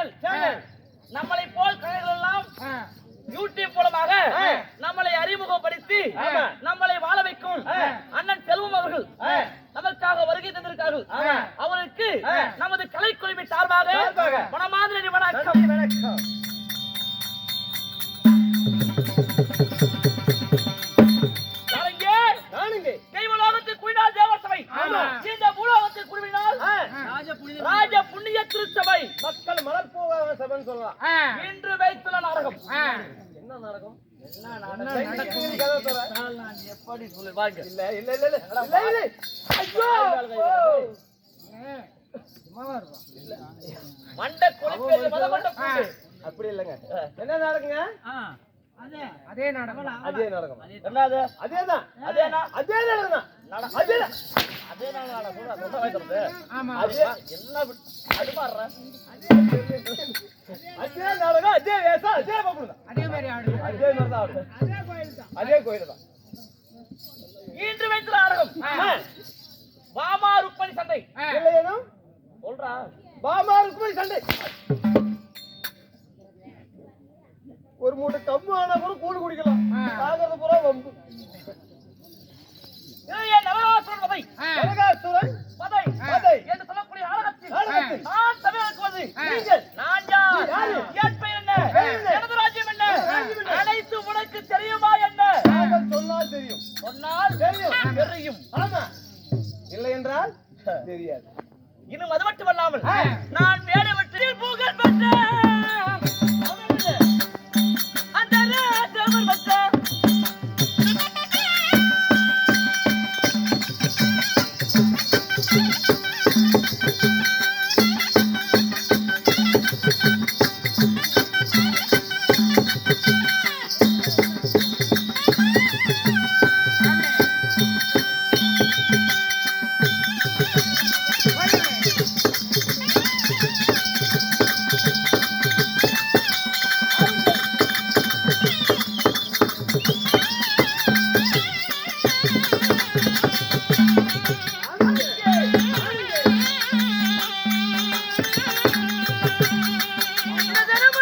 Channel channel நம்மளை போல் எல்லாம். YouTube மூலமாக. நம்மளை அறிமுகப்படுத்தி. நம்மளை வாழ வைக்கும். அண்ணன் செல்வம் அவர்கள். நமக்காக வருகை தந்திருக்கார்கள். அவருக்கு. நமது கலைக்குழுமி சார்பாக. மனமாதிரி வணக்கம் வணக்கம் கலைஞர் நானுங்க தெய்வலோகத்து இந்த குழுவினால். ராஜ புண்ணிய திருச்சபை. மக்கள் சபைன்னு சொல்லலாம். இன்று வைத்துள்ள நாடகம். என்ன எப்படி இல்ல இல்ல இல்ல இல்ல. ஐயோ. மண்டை குளிப்பேது மத மண்டை பூண்டு. அப்படி இல்லைங்க. என்ன நடக்குங்க அதே. நாடகம். அதே என்னது அதேதான் அதேனா அதே நடக்கும் அதே அதே. ஆமா. அதே என்ன அது பாடுற? அதே நாடகம். அதே வேஷம். அதே பக்கம் அதே மாதிரி ஆடு. அதே மாதிரி தான் ஆடும். அதே கோயில் தான். இன்று வைத்துள்ள நாடகம். வாமா ருக்மணி சண்டை. சொல்றா. பாமா ருக்மணி சண்டை. ஒரு மூட்டை கம்பு ஆனா கூட கூடு குடிக்கலாம். ஆ. சாகிறது பூரா வம்பு. என்று சொல்லக்கூடிய நாடகத்தில் நாடகத்தில். நான் சபையாக்குவது ஆ. நீங்கள். நான்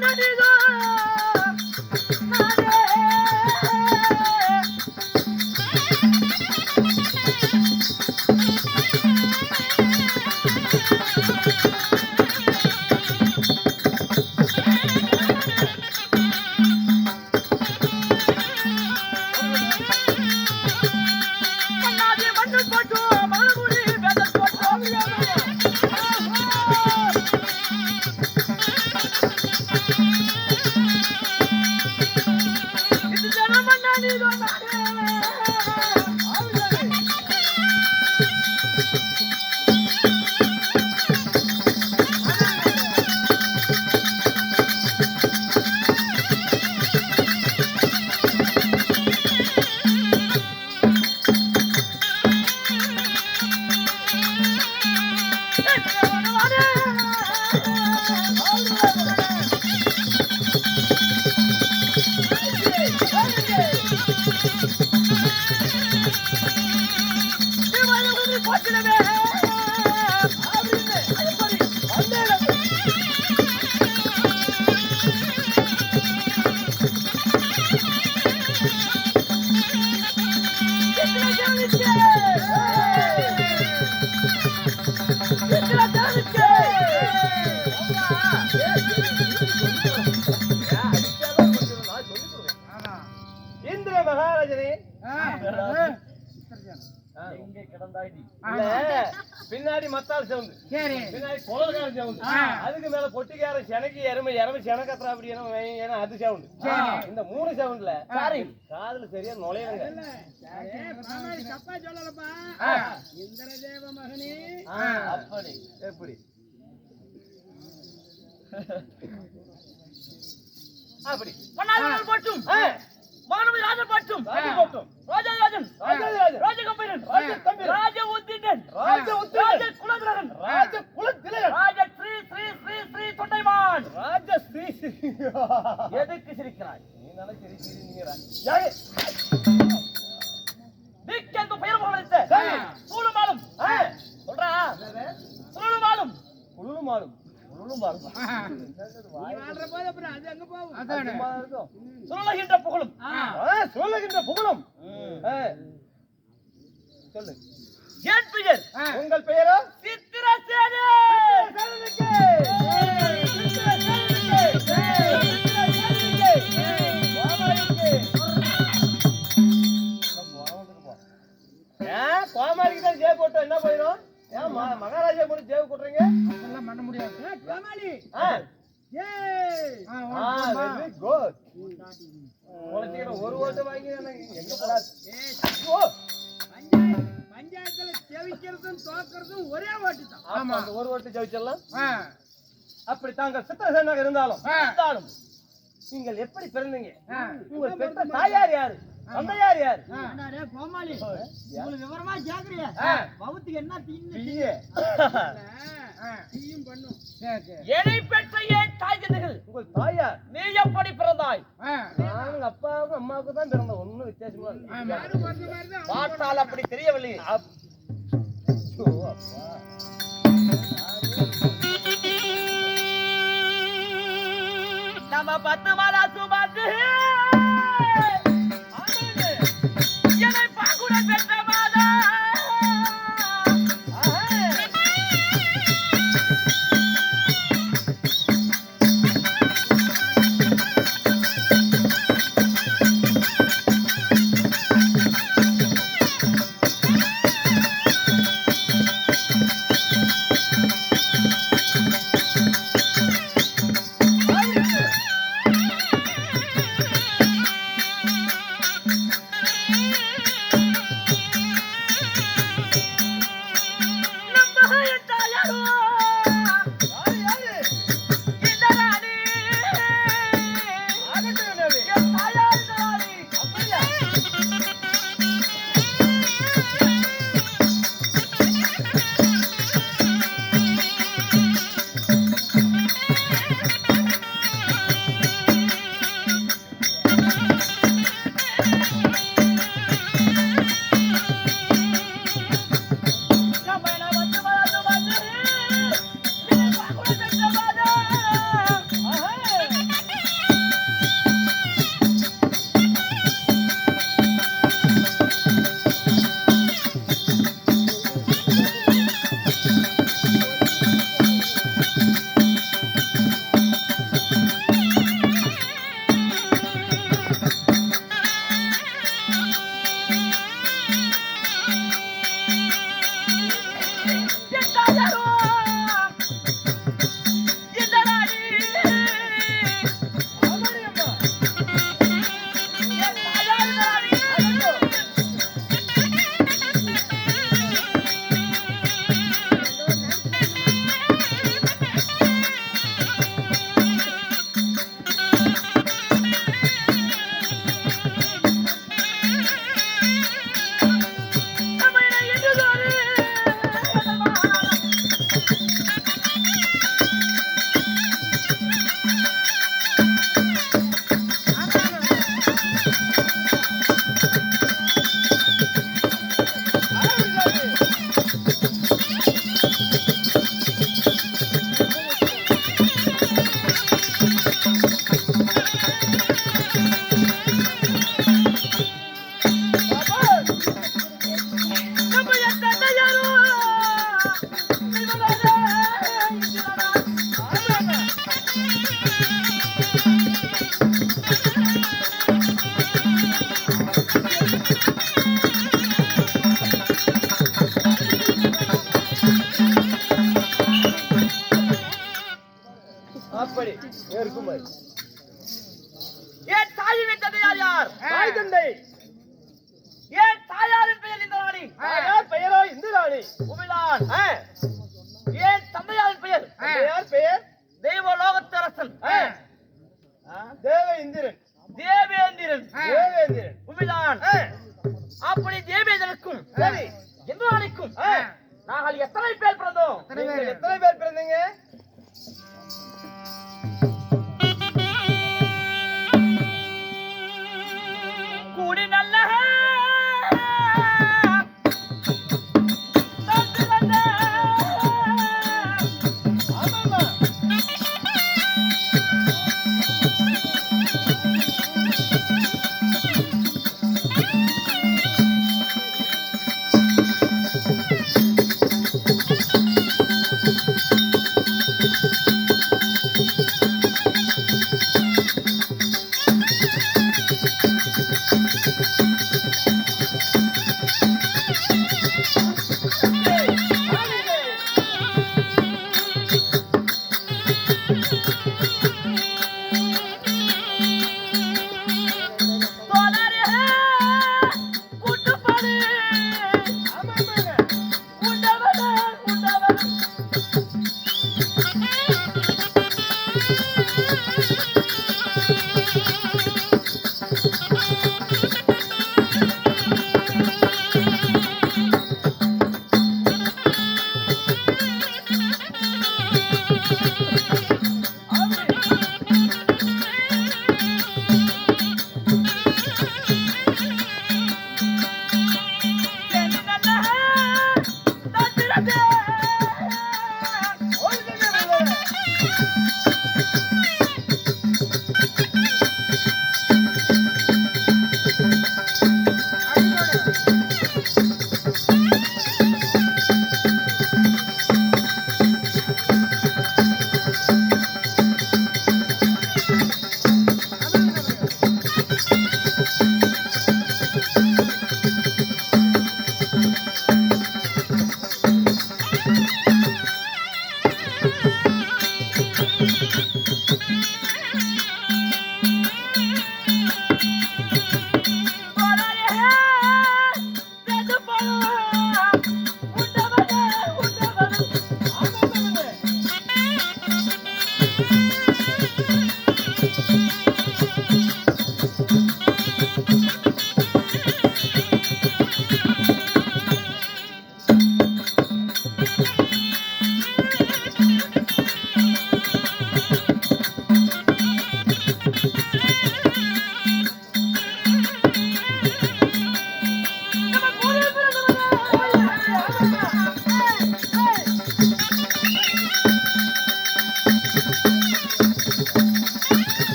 他这个。Spiel, Leute, alle! எங்கே பின்னாடி மத்தாள் சவுண்டு சரி. பின்னாடி குளர்காரன் சவுண்டு. அதுக்கு மேல பொட்டிக்காரன் செனக்கு எருமை எருமை செனக்கத்துறா அப்படி ஏன்னா அது சவுண்டு. இந்த மூணு சவுண்ட்ல சரி. காதுல சரியா அப்படி எப்படி? அப்படி. மன்னார்கள் போட்டும் ஆ. மாணவி ராஜன் போட்டும் ராஜன் போட்டும். சொல்லும் பாருங்க நீ வாழ்ற போது அப்புறம் அது எங்க போகும்? அதானே. சும்மா இருக்கும். சொல்லுகின்ற புகழும். ஆ. ஆ, சொல்லுகின்ற புகழும். ம். ஆ. சொல்லு. என் பெயர். ஆ. உங்கள் பெயரோ? சித்திரசேனே கோமாளிக்கு தான் ஜெய போட்டோம் என்ன போயிடும் ஏன் மகாராஜா கூட ஜெய போட்டுறீங்க அதெல்லாம் பண்ண முடியாது. உனக்கு ஒரு ஓட்டு வாங்கி எங்க போறாது பஞ்சாயத்துல செவிக்கிறதும் தோக்கிறதும் ஒரே ஓட்டு தான். ஆமா. ஒரு ஓட்டு ஜெயிச்சிடலாம். அப்படி தாங்கள் சித்திரசேனாக இருந்தாலும். இருந்தாலும் நீங்கள் எப்படி பிறந்தீங்க. உங்கள் பெற்ற தாயார் யாரு? தந்தையார் யாரு? அண்ணாரே கோமாளி. உங்களுக்கு விவரமா கேக்குறிய. ஆ. பவுத்துக்கு என்ன தீன்னு பிஏ. தீயும் பண்ணும். பெற்ற என் தாய் உங்கள் தாயார். நீ எப்படி பிறந்தாய்? நானும் அப்பாவுக்கும் அம்மாவுக்கும் தான் பிறந்தோம். ஒண்ணும் வித்தியாசமா இல்லை. பார்த்தால் அப்படி தெரியவில்லை. அப்பா. நம்ம பத்து மாதா சுமந்து தேவேந்திரன். தேவேந்திரன். உமிழான். ஆ, அப்படி தேவேந்திரனுக்கும் சரி. இந்திராணிக்கும் நாங்கள் எத்தனை பேர் பிறந்தோம்? எத்தனை பேர் பிறந்தீங்க?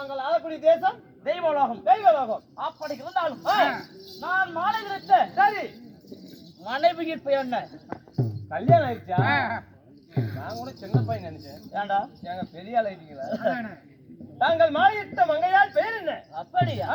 நாங்கள் ஆளக்கூடிய தேசம் தெய்வலோகம். தெய்வலோகம். அப்படி இருந்தாலும் நான் மாலை நிறுத்த சரி. மனைவியின் பெயர் என்ன? கல்யாணம் ஆயிடுச்சா? நான் கூட சின்ன பையன் நினைச்சேன். ஏண்டா எங்க பெரிய ஆள் ஆயிட்டீங்களா நாங்கள் மாலையிட்ட மங்கையால் பெயர் என்ன? அப்படியா?